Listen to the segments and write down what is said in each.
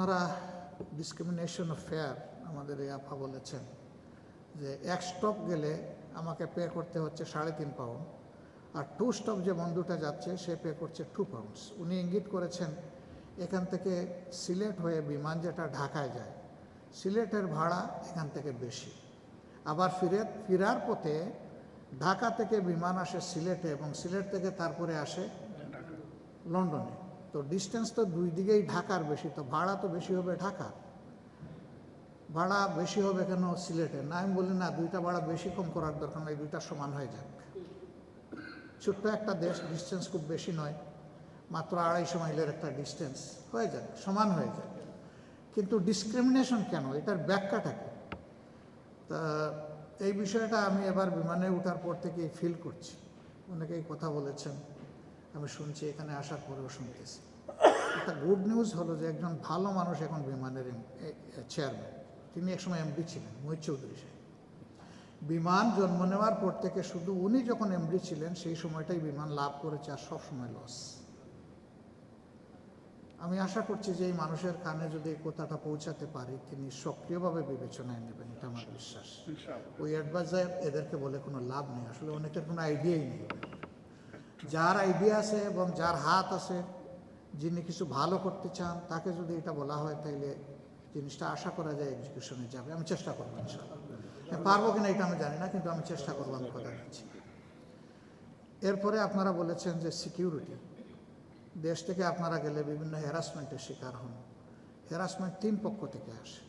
আপনারা discrimination of fair আমাদের এই আফা বলেছেন যে এক স্টপ গেলে আমাকে পে করতে হচ্ছে সাড়ে তিন পাউন্ড আর টু স্টপ যে বন্ধুটা যাচ্ছে সে পে করছে টু পাউন্ডস উনি ইঙ্গিত করেছেন এখান থেকে সিলেট হয়ে বিমান যেটা ঢাকায় যায় সিলেটের ভাড়া এখান থেকে বেশি। আবার ফিরে ফিরার পথে ঢাকা থেকে বিমান আসে সিলেটে এবং সিলেট থেকে তারপরে আসে লন্ডনে। তো ডিস্টেন্স তো দুই দিকেই ঢাকার বেশি, তো ভাড়া তো বেশি হবে ঢাকার ভাড়া বেশি হবে কেন সিলেটে? না, আমি বলি না, দুইটা ভাড়া বেশি কম করার দরকার নাই, দুইটা সমান হয়ে যাক। ছোট্ট একটা দেশ ডিস্টেন্স খুব বেশি নয়, মাত্র আড়াইশো মাইলের একটা ডিস্টেন্স হয়ে যাক, সমান হয়ে যাক। কিন্তু ডিসক্রিমিনেশন কেন? এটার ব্যাখ্যাটা কি? তা, এই বিষয়টা আমি এবার বিমানে ওঠার পর থেকে ফিল করছি। অনেকেই কথা বলেছেন। আমি শুনছি এখানে আসার পরেও শুনতেছি। একটা গুড নিউজ হলো যে একজন ভালো মানুষ এখন বিমানের চেয়ারম্যান তিনি একসময় এমডি ছিলেন মহিত চৌধুরী সাহেব। বিমান জন্ম নেওয়ার পর থেকে শুধু উনি যখন এমডি ছিলেন সেই সময়টাই বিমান লাভ করেছে আর সবসময় লস আমি আশা করছি যে এই মানুষের কানে যদি এই কথাটা পৌঁছাতে পারি তিনি সক্রিয়ভাবে বিবেচনায় নেবেন এটা আমার বিশ্বাস। ওই অ্যাডভাইজার এদেরকে বলে কোনো লাভ নেই আসলে অনেকের কোনো আইডিয়াই নেই। যার আইডিয়া আছে এবং যার হাত আছে যিনি কিছু ভালো করতে চান তাকে যদি এটা বলা হয় তাইলে জিনিসটা আশা করা যায় এক্সিকিউশনে যাবে। আমি চেষ্টা করব ইনশাআল্লাহ। হ্যাঁ, পারব কিনা এটা আমি জানি না কিন্তু আমি চেষ্টা করব আমি কথা দিচ্ছি। এরপরে আপনারা বলেছেন যে সিকিউরিটি দেশ থেকে আপনারা গেলে বিভিন্ন হ্যারাসমেন্টের শিকার হন। হ্যারাসমেন্ট তিন পক্ষ থেকে আসে।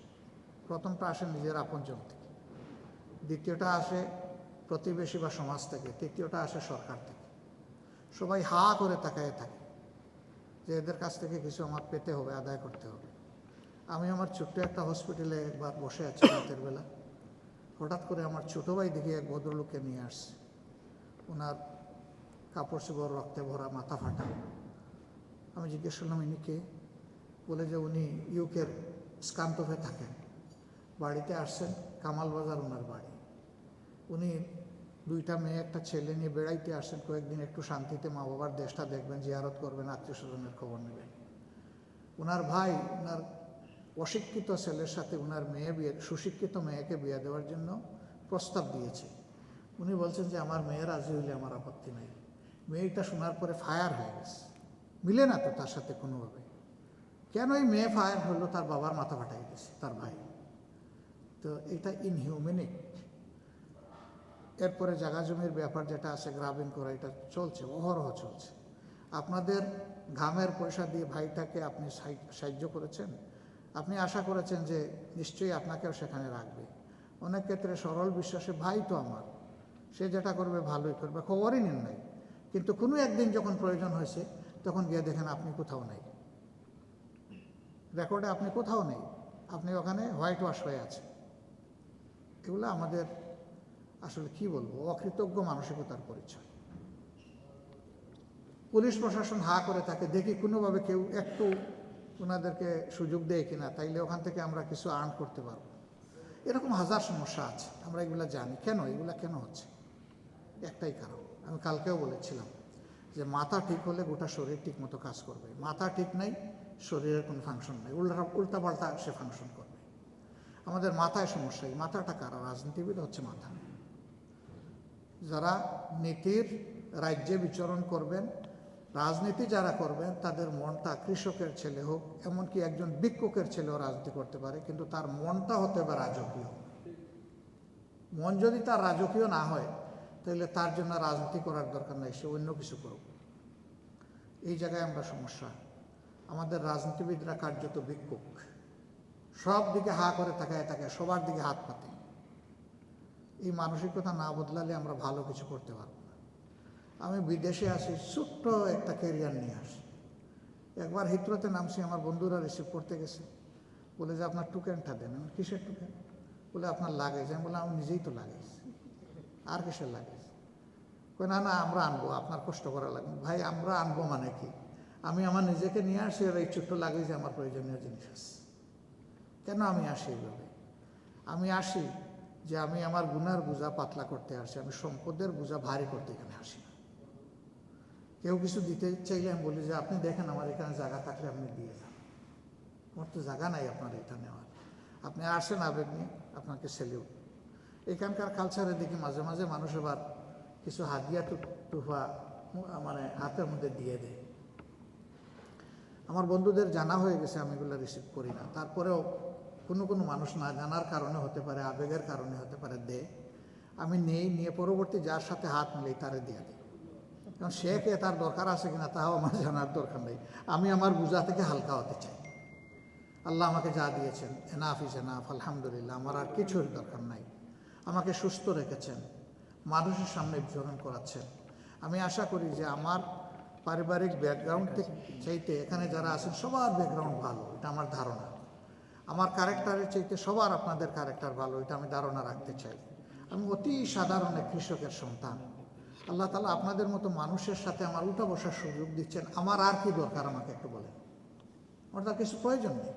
প্রথমটা আসে নিজের আপনজন থেকে। দ্বিতীয়টা আসে প্রতিবেশী বা সমাজ থেকে। তৃতীয়টা আসে সরকার থেকে। সবাই হা করে তাকায় থাকে যে এদের কাছ থেকে কিছু আমার পেতে হবে, আদায় করতে হবে। আমি আমার ছোট্ট একটা হসপিটালে একবার বসে আছি রাতের বেলা। হঠাৎ করে আমার ছোটো ভাই দেখি এক ভদ্রলোককে নিয়ে আসছে। ওনার কাপড় চোপড়, রক্তে ভরা, মাথা ফাটা। আমি জিজ্ঞেস করলাম, ইনি কে? বলে যে, উনি ইউকের স্কান্তফে থাকেন। বাড়িতে আসছেন কামাল বাজার ওনার বাড়ি। উনি দুইটা মেয়ে, একটা ছেলে নিয়ে বেড়াইতে আসছেন কয়েকদিন একটু শান্তিতে মা বাবার দেশটা দেখবেন, জিয়ারত করবেন আত্মীয় স্বজনের খবর নেবেন। ওনার ভাই ওনার অশিক্ষিত ছেলের সাথে ওনার মেয়ে বিয়ে, সুশিক্ষিত মেয়েকে বিয়ে দেওয়ার জন্য প্রস্তাব দিয়েছে। উনি বলছেন যে, আমার মেয়ে রাজি হইলে আমার আপত্তি নাই। মেয়েটা শোনার পরে ফায়ার হয়ে গেছে। মিলে না তো তার সাথে কোনোভাবে? কেন এই মেয়ে ফায়ার হলো? তার বাবার মাথা ফাটাই গেছে, তার ভাই। তো এটা ইনহিউম্যানিক এরপরে জাগা জমির ব্যাপার যেটা আছে গ্রাবিং করা, এটা চলছে, অহরহ চলছে। আপনাদের ঘামের পয়সা দিয়ে ভাইটাকে আপনি সাহায্য- করেছেন? আপনি আশা করেছেন যে নিশ্চয়ই আপনাকেও সেখানে রাখবে। অনেক ক্ষেত্রে সরল বিশ্বাসে ভাই তো আমার, সে যেটা করবে ভালোই করবে, খবরই নেন নাই। কিন্তু কোনো একদিন যখন প্রয়োজন হয়েছে, তখন গিয়ে দেখেন আপনি কোথাও নেই। রেকর্ডে আপনি কোথাও নেই, আপনি ওখানে হোয়াইট ওয়াশ হয়ে আছে এগুলো আমাদের আসলে কি বলব, অকৃতজ্ঞ মানসিকতার পরিচয়। পুলিশ প্রশাসন হা করে থাকে দেখি কোনোভাবে কেউ একটু ওনাদেরকে সুযোগ দেয় কিনা, তাইলে ওখান থেকে আমরা কিছু আর্ন করতে পারব। এরকম হাজার সমস্যা আছে, আমরা এগুলো জানি। কেন? এগুলো কেন হচ্ছে? একটাই কারণ। আমি কালকেও বলেছিলাম যে মাথা ঠিক হলে গোটা শরীর ঠিক মতো কাজ করবে। মাথা ঠিক নাই, শরীরের কোনো ফাংশন নেই। উল্টা, উল্টাপাল্টা সে ফাংশন করবে। আমাদের মাথায় সমস্যা, এই মাথাটা কারা? রাজনীতিবিদ হচ্ছে মাথা। যারা নীতির রাজ্যে বিচরণ করবেন, রাজনীতি যারা করবেন, তাদের মনটা কৃষকের ছেলে হোক, এমনকি একজন ভিক্ষুকের ছেলেও রাজনীতি করতে পারে, কিন্তু তার মনটা হতে হবে রাজকীয়। মন যদি তার রাজকীয় না হয়, তাহলে তার জন্য রাজনীতি করার দরকার নাই, সে অন্য কিছু করুক। এই জায়গায় আমরা সমস্যা। আমাদের রাজনীতিবিদরা কার্যত ভিক্ষুক। সব দিকে হা করে তাকায় তাকায়, সবার দিকে হাত পাতে এই মানসিকতা না বদলালে আমরা ভালো কিছু করতে পারব না। আমি বিদেশে আসি, ছোট্ট একটা ক্যারিয়ার নিয়ে আসি। একবার হিত্রতে নামছি, আমার বন্ধুরা রিসিভ করতে গেছে। বলে যে, আপনার টুকেনটা দেন। আমি কিসের টুকেন? বলে, আপনার লাগেজ। আমি বলে, আমি নিজেই তো লাগেজ। আর কিসের লাগেজ? কই, না না, আমরা আনব, আপনার কষ্ট করা লাগবে। ভাই, আমরা আনব মানে কি? আমি আমার নিজেকে নিয়ে আসি, আর এই ছোট্ট লাগেজে আমার প্রয়োজনীয় জিনিস আছে। কেন আমি আসি এইভাবে আমি আসি যে আমি আমার গুনার বোঝা পাতলা করতে আসি, আমি সম্পদের বোঝা ভারী করতে এখানে আসি না। কেউ কিছু দিতে চাইলে আমি বলি যে, আপনি দেখেন আমার এখানে জায়গা থাকলে আপনি দিয়ে যান। আমার তো জায়গা নাই আপনার এটা নেওয়ার আপনি আসেন আবেগ নিয়ে, আপনাকে সেলিউট এখানকার কালচারে দেখি মাঝে মাঝে মানুষ আবার কিছু হাদিয়া টুফা মানে হাতের মধ্যে দিয়ে দেয়। আমার বন্ধুদের জানা হয়ে গেছে, আমি এগুলো রিসিভ করি না। তারপরেও কোনো কোনো মানুষ না জানার কারণে হতে পারে আবেগের কারণে হতে পারে দে। আমি নেই নিয়ে পরবর্তী যার সাথে হাত মিলেই তারে দিয়ে দিই কারণ সে কে তার দরকার আছে কিনা তাও আমার জানার দরকার নেই। আমি আমার বোঝা থেকে হালকা হতে চাই। আল্লাহ আমাকে যা দিয়েছেন এনাফ ইজ এনাফ আলহামদুলিল্লাহ আমার আর কিছুর দরকার নাই। আমাকে সুস্থ রেখেছেন মানুষের সামনে বিচরণ করাচ্ছেন। আমি আশা করি যে আমার পারিবারিক ব্যাকগ্রাউন্ড থেকে চাইতে এখানে যারা আছেন সবার ব্যাকগ্রাউন্ড ভালো এটা আমার ধারণা। আমার ক্যারেক্টারের চাইতে সবার আপনাদের ক্যারেক্টার ভালো, এটা আমি ধারণা রাখতে চাই। আমি অতি সাধারণ এক কৃষকের সন্তান। আল্লাহ তালা আপনাদের মতো মানুষের সাথে আমার উঠা বসার সুযোগ দিচ্ছেন। আমার আর কি দরকার, আমাকে একটু বলেন। আমার তার কিছু প্রয়োজন নেই।